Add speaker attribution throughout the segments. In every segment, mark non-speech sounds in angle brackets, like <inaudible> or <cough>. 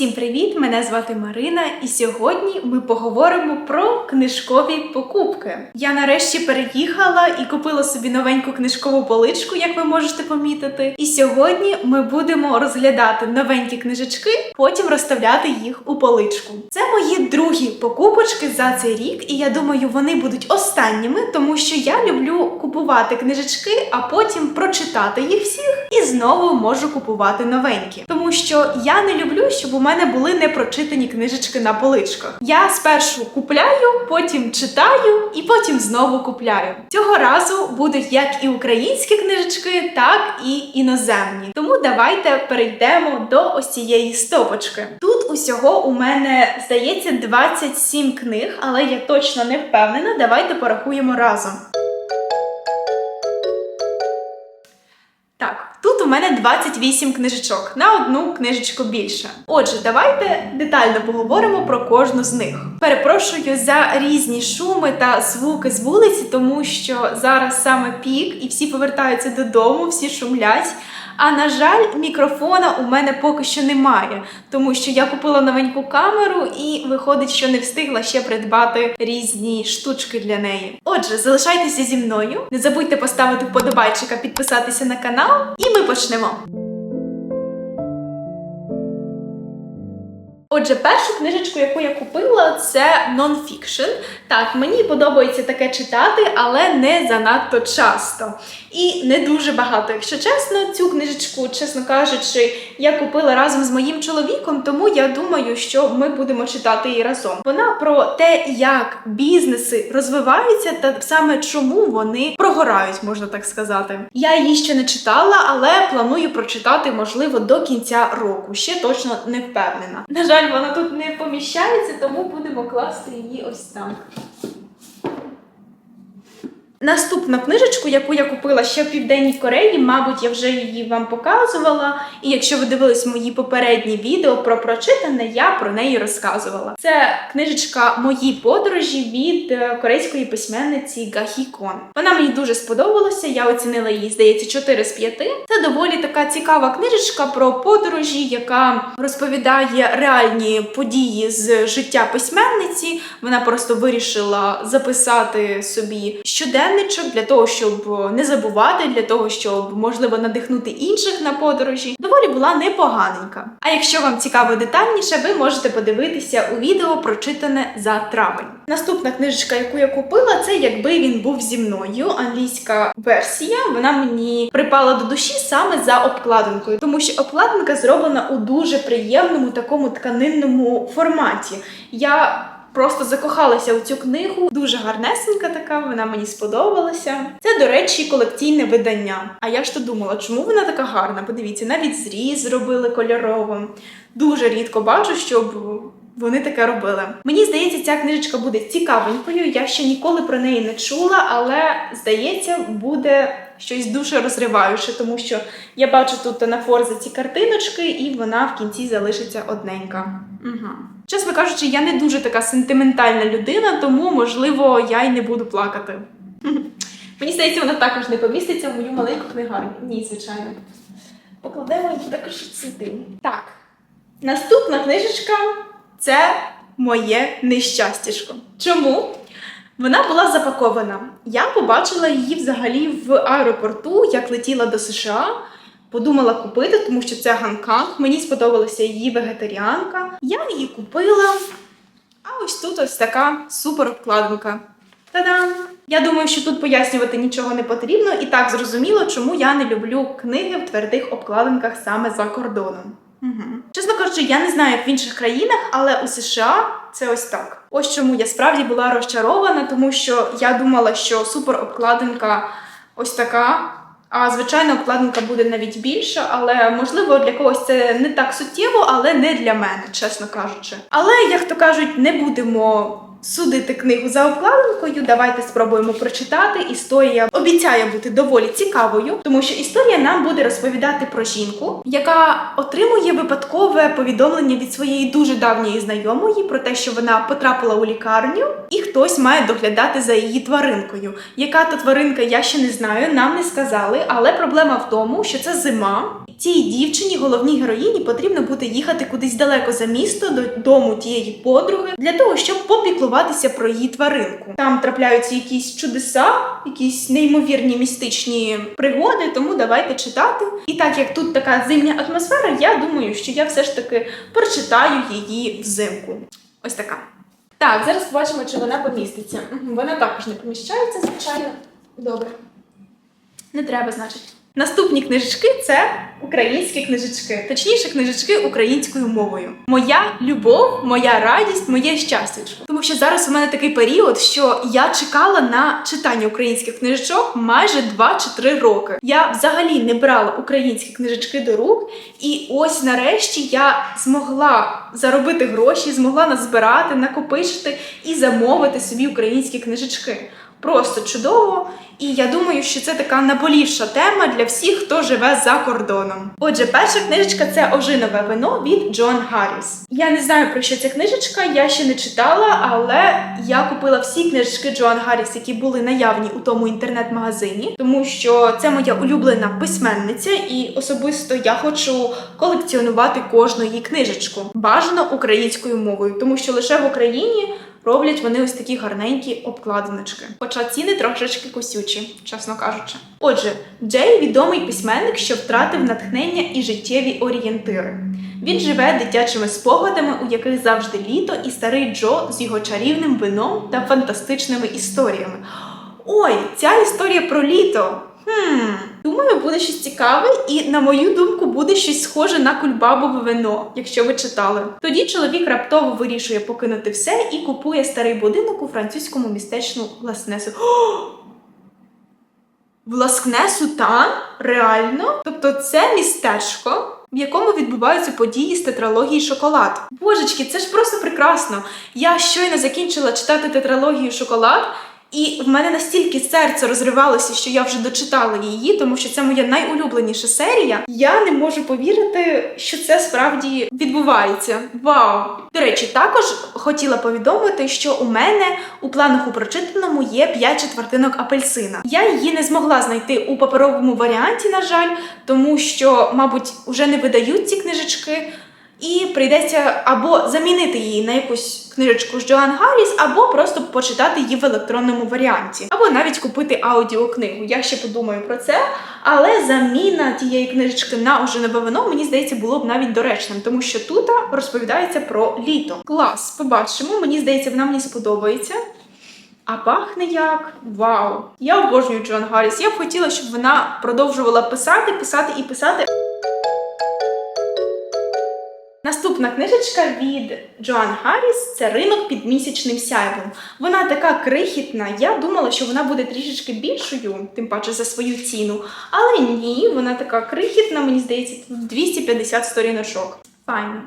Speaker 1: Усім привіт! Мене звати Марина, і сьогодні ми поговоримо про книжкові покупки. Я нарешті переїхала і купила собі новеньку книжкову поличку, як ви можете помітити. І сьогодні ми будемо розглядати новенькі книжечки, потім розставляти їх у поличку. Це мої другі покупочки за цей рік, і я думаю, вони будуть останніми, тому що я люблю купувати книжечки, а потім прочитати їх всіх і знову можу купувати новенькі. Тому що я не люблю, щоб у мене були непрочитані книжечки на поличках. Я спершу купляю, потім читаю і потім знову купляю. Цього разу будуть як і українські книжечки, так і іноземні. Тому давайте перейдемо до ось цієї стопочки. Тут усього у мене здається 27 книг, але я точно не впевнена. Давайте порахуємо разом. Мене 28 книжечок на одну книжечку більше. Отже, давайте детально поговоримо про кожну з них. Перепрошую за різні шуми та звуки з вулиці, тому що зараз саме пік і всі повертаються додому, всі шумлять. А на жаль, мікрофона у мене поки що немає, тому що я купила новеньку камеру і виходить, що не встигла ще придбати різні штучки для неї. Отже, залишайтеся зі мною. Не забудьте поставити вподобайчика, підписатися на канал, і ми почнемо. Отже, першу книжечку, яку я купила, це нонфікшн. Так, мені подобається таке читати, але не занадто часто. І не дуже багато, якщо чесно, цю книжечку, чесно кажучи, я купила разом з моїм чоловіком, тому я думаю, що ми будемо читати її разом. Вона про те, як бізнеси розвиваються, та саме чому вони прогорають, можна так сказати. Я її ще не читала, але планую прочитати, можливо, до кінця року. Ще точно не впевнена. На жаль, вона тут не поміщається, тому будемо класти її ось так. Наступну книжечку, яку я купила ще в Південній Кореї, мабуть, я вже її вам показувала. І якщо ви дивились мої попередні відео про прочитане, я про неї розказувала. Це книжечка Мої подорожі від е, корейської письменниці Гахі Кон. Вона мені дуже сподобалася. Я оцінила її, здається, 4 з 5. Це доволі така цікава книжечка про подорожі, яка розповідає реальні події з життя письменниці. Вона просто вирішила записати собі щоденно щоденничок для того, щоб не забувати, для того, щоб можливо надихнути інших на подорожі. Доволі була непоганенька. А якщо вам цікаво детальніше, ви можете подивитися у відео прочитане за травень. Наступна книжечка, яку я купила, це якби він був зі мною. Англійська версія. Вона мені припала до душі саме за обкладинкою, тому що обкладинка зроблена у дуже приємному такому тканинному форматі. Я Просто закохалася у цю книгу. Дуже гарнесенька така, вона мені сподобалася. Це, до речі, колекційне видання. А я ж то думала, чому вона така гарна? Подивіться, навіть зріз зробили кольоровим. Дуже рідко бачу, щоб вони таке робили. Мені здається, ця книжечка буде цікавенькою. Я ще ніколи про неї не чула, але здається, буде щось дуже розриваюче, тому що я бачу тут на форзі ці картиночки, і вона в кінці залишиться одненька. Угу. Чесно кажучи, я не дуже така сентиментальна людина, тому, можливо, я й не буду плакати. Мені здається, вона також не поміститься в мою маленьку книгарню. Ні, звичайно. Покладемо її також сюди. Так. Наступна книжечка це моє нещастячко. Чому? Вона була запакована. Я побачила її взагалі в аеропорту, як летіла до США. Подумала купити, тому що це ганканг. Мені сподобалася її вегетаріанка. Я її купила. А ось тут ось така супер обкладинка. Та-дам! Я думаю, що тут пояснювати нічого не потрібно, і так зрозуміло, чому я не люблю книги в твердих обкладинках саме за кордоном. Угу. Чесно кажучи, я не знаю, як в інших країнах, але у США це ось так. Ось чому я справді була розчарована, тому що я думала, що супер обкладинка ось така. А звичайно, обкладинка буде навіть більша, але можливо для когось це не так суттєво, але не для мене, чесно кажучи. Але як то кажуть, не будемо судити книгу за обкладинкою. Давайте спробуємо прочитати. Історія обіцяє бути доволі цікавою, тому що історія нам буде розповідати про жінку, яка отримує випадкове повідомлення від своєї дуже давньої знайомої про те, що вона потрапила у лікарню, і хтось має доглядати за її тваринкою. Яка то тваринка, я ще не знаю, нам не сказали, але проблема в тому, що це зима. Цій дівчині, головній героїні, потрібно буде їхати кудись далеко за місто до дому тієї подруги для того, щоб попіклуватися про її тваринку. Там трапляються якісь чудеса, якісь неймовірні містичні пригоди, тому давайте читати. І так як тут така зимня атмосфера, я думаю, що я все ж таки прочитаю її взимку. Ось така. Так, зараз побачимо, чи вона поміститься. Вона також не поміщається, звичайно. Добре. Не треба, значить. Наступні книжечки це українські книжечки, точніше, книжечки українською мовою. Моя любов, моя радість, моє щастя. Тому що зараз у мене такий період, що я чекала на читання українських книжечок майже 2 чи 3 роки. Я взагалі не брала українські книжечки до рук, і ось нарешті я змогла заробити гроші, змогла назбирати, накопичити і замовити собі українські книжечки. Просто чудово. І я думаю, що це така наболівша тема для всіх, хто живе за кордоном. Отже, перша книжечка це ожинове вино від Джон Гарріс. Я не знаю про що ця книжечка, я ще не читала, але я купила всі книжечки Джоан Гарріс, які були наявні у тому інтернет-магазині, тому що це моя улюблена письменниця, і особисто я хочу колекціонувати кожну її книжечку. Бажано українською мовою, тому що лише в Україні роблять вони ось такі гарненькі обкладиночки. Хоча ціни трошечки косючі, чесно кажучи. Отже, Джей відомий письменник, що втратив натхнення і життєві орієнтири. Він живе дитячими спогадами, у яких завжди літо, і старий Джо з його чарівним вином та фантастичними історіями. Ой, ця історія про літо. Хм, думаю, буде щось цікаве, і на мою думку, буде щось схоже на кульбабове вино, якщо ви читали. Тоді чоловік раптово вирішує покинути все і купує старий будинок у французькому містечку Ласнесу. Власкнесу там? Реально? Тобто це містечко, в якому відбуваються події з тетралогії шоколад. Божечки, це ж просто прекрасно. Я щойно закінчила читати тетралогію шоколад. І в мене настільки серце розривалося, що я вже дочитала її, тому що це моя найулюбленіша серія. Я не можу повірити, що це справді відбувається. Вау! До речі, також хотіла повідомити, що у мене у планах у прочитаному є 5 четвертинок апельсина. Я її не змогла знайти у паперовому варіанті, на жаль, тому що, мабуть, вже не видають ці книжечки. І прийдеться або замінити її на якусь книжечку з Джоан Гарріс, або просто почитати її в електронному варіанті, або навіть купити аудіокнигу. Я ще подумаю про це. Але заміна тієї книжечки на ожинове вино, мені здається, було б навіть доречним, тому що тут розповідається про літо. Клас, побачимо. Мені здається, вона мені сподобається. А пахне як вау! Я обожнюю Джоан Гарріс. Я б хотіла, щоб вона продовжувала писати, писати і писати. Наступна книжечка від Джоан Гарріс це ринок під місячним сяйвом. Вона така крихітна. Я думала, що вона буде трішечки більшою, тим паче за свою ціну. Але ні, вона така крихітна, мені здається, тут 250 сторіночок. Файно.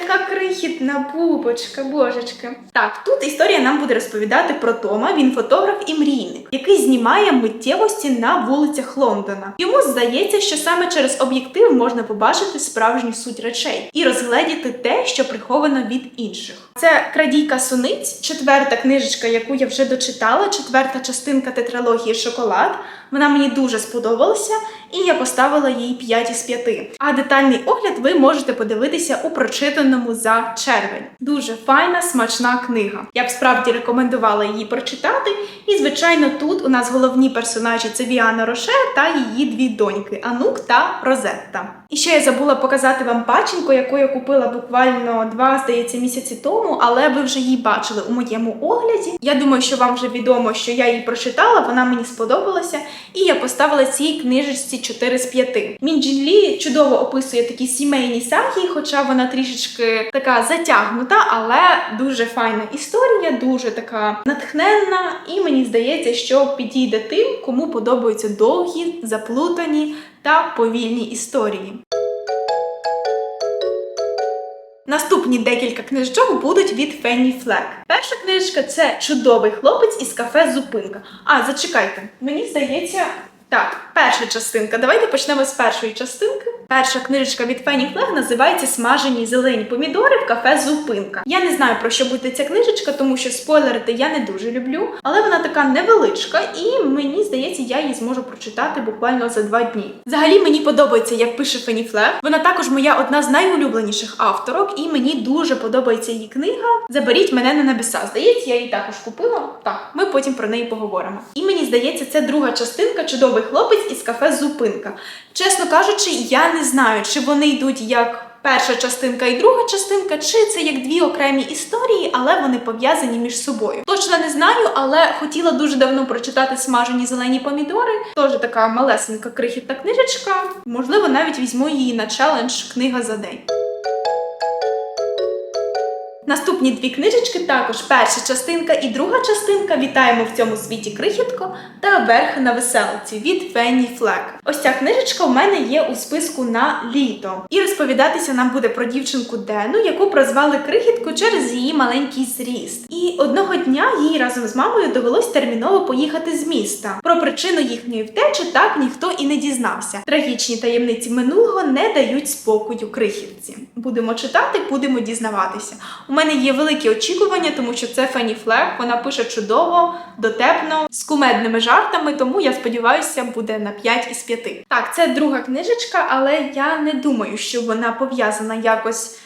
Speaker 1: Така крихітна бубочка, божечки. Так, тут історія нам буде розповідати про Тома. Він фотограф і мрійник, який знімає миттєвості на вулицях Лондона. Йому здається, що саме через об'єктив можна побачити справжню суть речей і розгледіти те, що приховано від інших. Це крадійка суниць, четверта книжечка, яку я вже дочитала, четверта частинка тетралогії Шоколад. Вона мені дуже сподобалася, і я поставила їй 5 із 5. А детальний огляд ви можете подивитися у прочитаному за червень. Дуже файна, смачна книга. Я б справді рекомендувала її прочитати. І, звичайно, тут у нас головні персонажі це Віана Роше та її дві доньки Анук та Розетта. І ще я забула показати вам паченьку, яку я купила буквально два, здається, місяці тому, але ви вже її бачили у моєму огляді. Я думаю, що вам вже відомо, що я її прочитала, вона мені сподобалася, і я поставила цій книжечці 4 з 5. Мінджін Лі чудово описує такі сімейні саги, хоча вона трішечки така затягнута, але дуже файна історія, дуже така натхненна, і мені здається, що підійде тим, кому подобаються довгі, заплутані та повільні історії. Наступні декілька книжечок будуть від Фенні Флек. Перша книжка це чудовий хлопець із кафе Зупинка. А, зачекайте, мені здається, так, перша частинка. Давайте почнемо з першої частинки. Перша книжечка від Фенні Флег називається Смажені зелені помідори в кафе Зупинка. Я не знаю про що буде ця книжечка, тому що спойлерити я не дуже люблю, але вона така невеличка, і мені здається, я її зможу прочитати буквально за два дні. Взагалі мені подобається, як пише Фенні Флег. Вона також моя одна з найулюбленіших авторок, і мені дуже подобається її книга. Заберіть мене на небеса. Здається, я її також купила. Так, ми потім про неї поговоримо. І мені здається, це друга частинка чудовий хлопець із кафе Зупинка. Чесно кажучи, я не знаю, чи вони йдуть як. Перша частинка і друга частинка, чи це як дві окремі історії, але вони пов'язані між собою. Точно не знаю, але хотіла дуже давно прочитати смажені зелені помідори. Теж така малесенька крихітна книжечка. Можливо, навіть візьму її на челендж книга за день. Наступні дві книжечки також перша частинка і друга частинка. Вітаємо в цьому світі крихітко та верх на веселці від Фенні Флек. Ось ця книжечка у мене є у списку на літо. І розповідатися нам буде про дівчинку Дену, яку прозвали крихітку через її маленький зріст. І одного дня їй разом з мамою довелось терміново поїхати з міста. Про причину їхньої втечі так ніхто і не дізнався. Трагічні таємниці минулого не дають спокою крихітці. Будемо читати, будемо дізнаватися. У мене є великі очікування, тому що це Фенні Флег. Вона пише чудово, дотепно, з кумедними жартами, тому я сподіваюся, буде на 5 із 5. Так, це друга книжечка, але я не думаю, що вона пов'язана якось.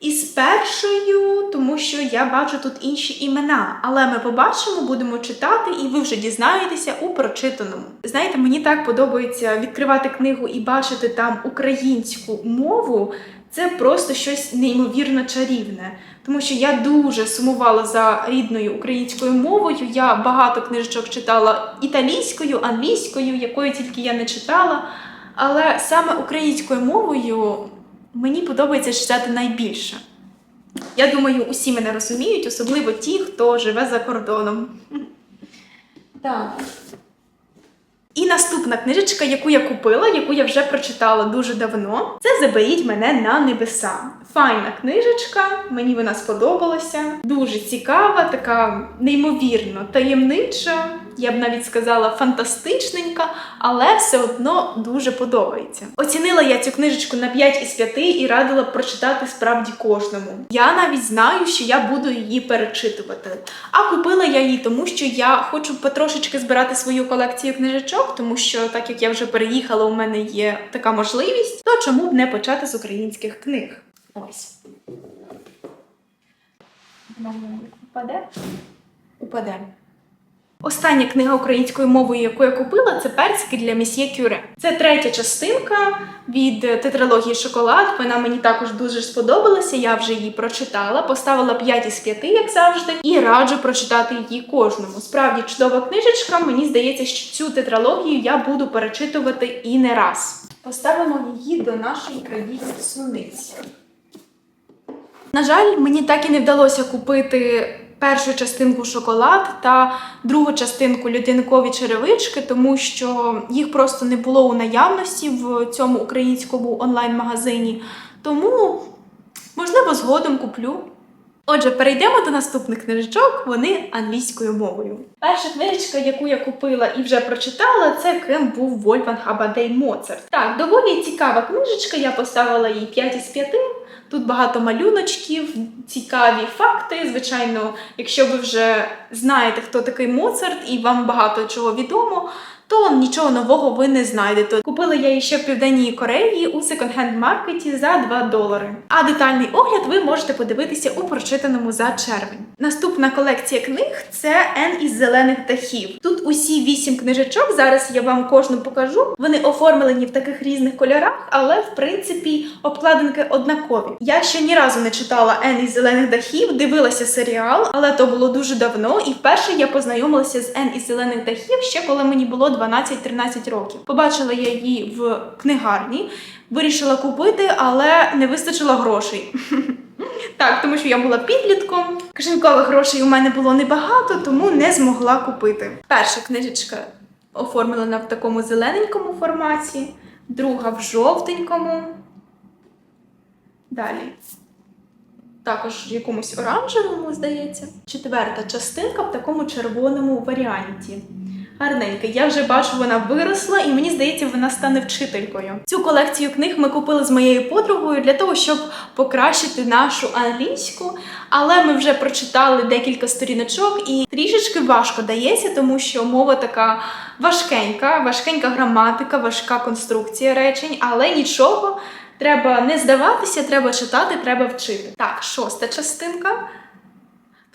Speaker 1: Із першою, тому що я бачу тут інші імена, але ми побачимо, будемо читати, і ви вже дізнаєтеся у прочитаному. Знаєте, мені так подобається відкривати книгу і бачити там українську мову. Це просто щось неймовірно чарівне, тому що я дуже сумувала за рідною українською мовою. Я багато книжечок читала італійською, англійською, якою тільки я не читала. Але саме українською мовою мені подобається читати найбільше. Я думаю, усі мене розуміють, особливо ті, хто живе за кордоном. Так. І наступна книжечка, яку я купила, яку я вже прочитала дуже давно, це Заберіть мене на небеса. Файна книжечка, мені вона сподобалася. Дуже цікава, така неймовірно таємнича. Я б навіть сказала фантастичненька, але все одно дуже подобається. Оцінила я цю книжечку на 5 із 5 і радила прочитати справді кожному. Я навіть знаю, що я буду її перечитувати. А купила я її тому, що я хочу потрошечки збирати свою колекцію книжечок, тому що, так як я вже переїхала, у мене є така можливість, то чому б не почати з українських книг? Ось. Упаде? Упаде. Остання книга українською мовою, яку я купила, це персики для місьє Кюре. Це третя частинка від тетралогії Шоколад. Вона мені також дуже сподобалася. Я вже її прочитала, поставила 5 із 5, як завжди, і раджу прочитати її кожному. Справді чудова книжечка. Мені здається, що цю тетралогію я буду перечитувати і не раз. Поставимо її до нашої країни суниці. На жаль, мені так і не вдалося купити першу частинку шоколад та другу частинку людинкові черевички, тому що їх просто не було у наявності в цьому українському онлайн-магазині. Тому, можливо, згодом куплю. Отже, перейдемо до наступних книжечок, вони англійською мовою. Перша книжечка, яку я купила і вже прочитала, це ким був Вольфганг Абадей Моцарт. Так, доволі цікава книжечка, я поставила їй 5 із 5. Тут багато малюночків, цікаві факти. Звичайно, якщо ви вже знаєте, хто такий Моцарт, і вам багато чого відомо, то нічого нового ви не знайдете. Купила я її ще в Південній Кореї у секонд-хенд маркеті за 2 долари. А детальний огляд ви можете подивитися у прочитаному за червень. Наступна колекція книг це Н із зелених дахів. Тут усі вісім книжечок. Зараз я вам кожну покажу. Вони оформлені в таких різних кольорах, але в принципі обкладинки однакові. Я ще ні разу не читала Н із зелених дахів, дивилася серіал, але то було дуже давно. І вперше я познайомилася з Н із зелених дахів ще коли мені було 12-13 років. Побачила я її в книгарні, вирішила купити, але не вистачило грошей. <laughs> Так, тому що я була підлітком. Кишенькових грошей у мене було небагато, тому не змогла купити. Перша книжечка оформлена в такому зелененькому форматі, друга в жовтенькому. Далі. Також в якомусь оранжевому, здається. Четверта частинка в такому червоному варіанті. Гарненька. Я вже бачу, вона виросла, і мені здається, вона стане вчителькою. Цю колекцію книг ми купили з моєю подругою для того, щоб покращити нашу англійську. Але ми вже прочитали декілька сторіночок, і трішечки важко дається, тому що мова така важкенька, важкенька граматика, важка конструкція речень, але нічого. Треба не здаватися, треба читати, треба вчити. Так, шоста частинка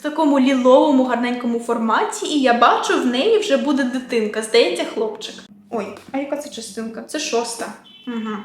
Speaker 1: в такому ліловому гарненькому форматі, і я бачу, в неї вже буде дитинка. Здається, хлопчик. Ой, а яка це частинка? Це шоста. Угу.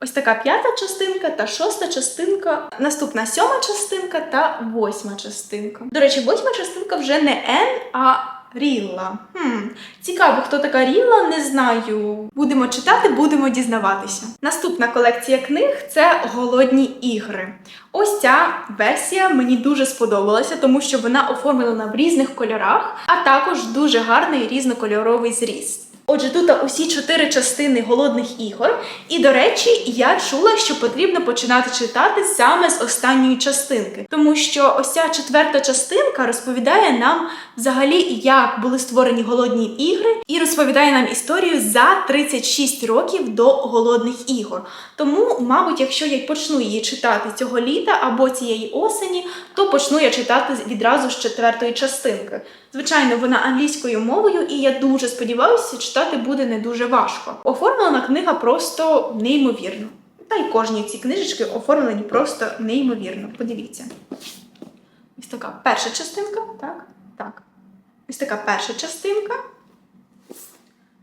Speaker 1: Ось така п'ята частинка та шоста частинка. Наступна сьома частинка та восьма частинка. До речі, восьма частинка вже не N, а Рілла. Хм, цікаво, хто така Рілла, не знаю. Будемо читати, будемо дізнаватися. Наступна колекція книг це Голодні ігри. Ось ця версія мені дуже сподобалася, тому що вона оформлена в різних кольорах, а також дуже гарний різнокольоровий зріз. Отже, тут усі чотири частини голодних ігор. І до речі, я чула, що потрібно починати читати саме з останньої частинки, тому що ось ця четверта частинка розповідає нам взагалі, як були створені голодні ігри, і розповідає нам історію за 36 років до голодних ігор. Тому, мабуть, якщо я почну її читати цього літа або цієї осені, то почну я читати відразу з четвертої частинки. Звичайно, вона англійською мовою, і я дуже сподіваюся, читати буде не дуже важко. Оформлена книга просто неймовірно. Та й кожні ці книжечки оформлені просто неймовірно. Подивіться. Ось така перша частинка, так? Так. Ось така перша частинка.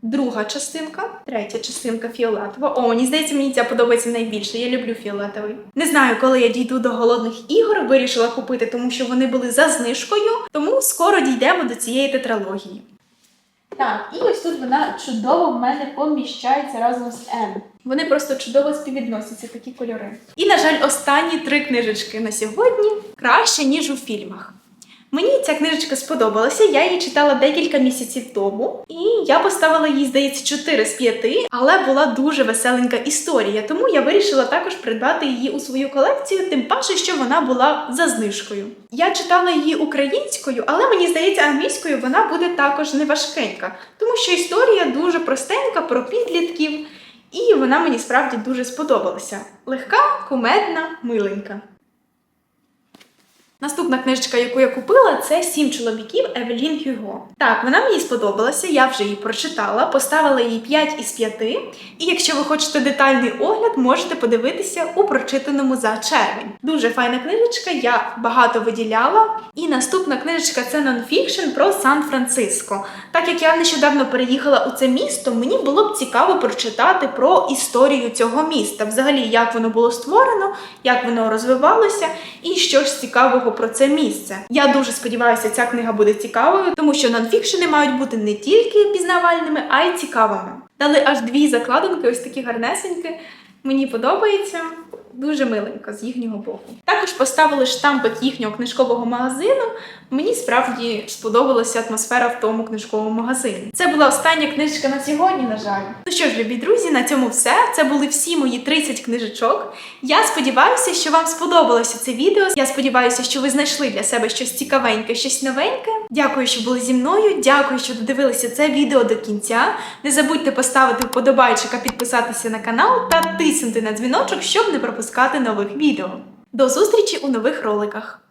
Speaker 1: Друга частинка, третя частинка фіолетова. О, мені здається, мені ця подобається найбільше. Я люблю фіолетовий. Не знаю, коли я дійду до голодних ігор, вирішила купити, тому що вони були за знижкою. Тому скоро дійдемо до цієї тетралогії. Так, і ось тут вона чудово в мене поміщається разом з М. Вони просто чудово співвідносяться, такі кольори. І, на жаль, останні три книжечки на сьогодні краще, ніж у фільмах. Мені ця книжечка сподобалася, я її читала декілька місяців тому, і я поставила їй, здається, 4 з 5, але була дуже веселенька історія, тому я вирішила також придбати її у свою колекцію, тим паче, що вона була за знижкою. Я читала її українською, але мені здається, англійською вона буде також не важкенька, тому що історія дуже простенька про підлітків, і вона мені справді дуже сподобалася. Легка, кумедна, миленька. Наступна книжечка, яку я купила, це Сім чоловіків Евелін Хюго. Так, вона мені сподобалася, я вже її прочитала, поставила їй 5 із 5. І якщо ви хочете детальний огляд, можете подивитися у прочитаному за червень. Дуже файна книжечка, я багато виділяла. І наступна книжечка це нонфікшн про Сан-Франциско. Так як я нещодавно переїхала у це місто, мені було б цікаво прочитати про історію цього міста, взагалі, як воно було створено, як воно розвивалося, і що ж цікавого про це місце. Я дуже сподіваюся, ця книга буде цікавою, тому що нонфікшени мають бути не тільки пізнавальними, а й цікавими. Дали аж дві закладинки, ось такі гарнесенькі. Мені подобається. Дуже миленько з їхнього боку. Також поставили штампик їхнього книжкового магазину. Мені справді сподобалася атмосфера в тому книжковому магазині. Це була остання книжка на сьогодні, на жаль. Ну що ж, любі друзі, на цьому все. Це були всі мої 30 книжечок. Я сподіваюся, що вам сподобалося це відео. Я сподіваюся, що ви знайшли для себе щось цікавеньке, щось новеньке. Дякую, що були зі мною. Дякую, що додивилися це відео до кінця. Не забудьте поставити вподобайчика, підписатися на канал та тиснути на дзвіночок, щоб не пропускати нових відео. До зустрічі у нових роликах!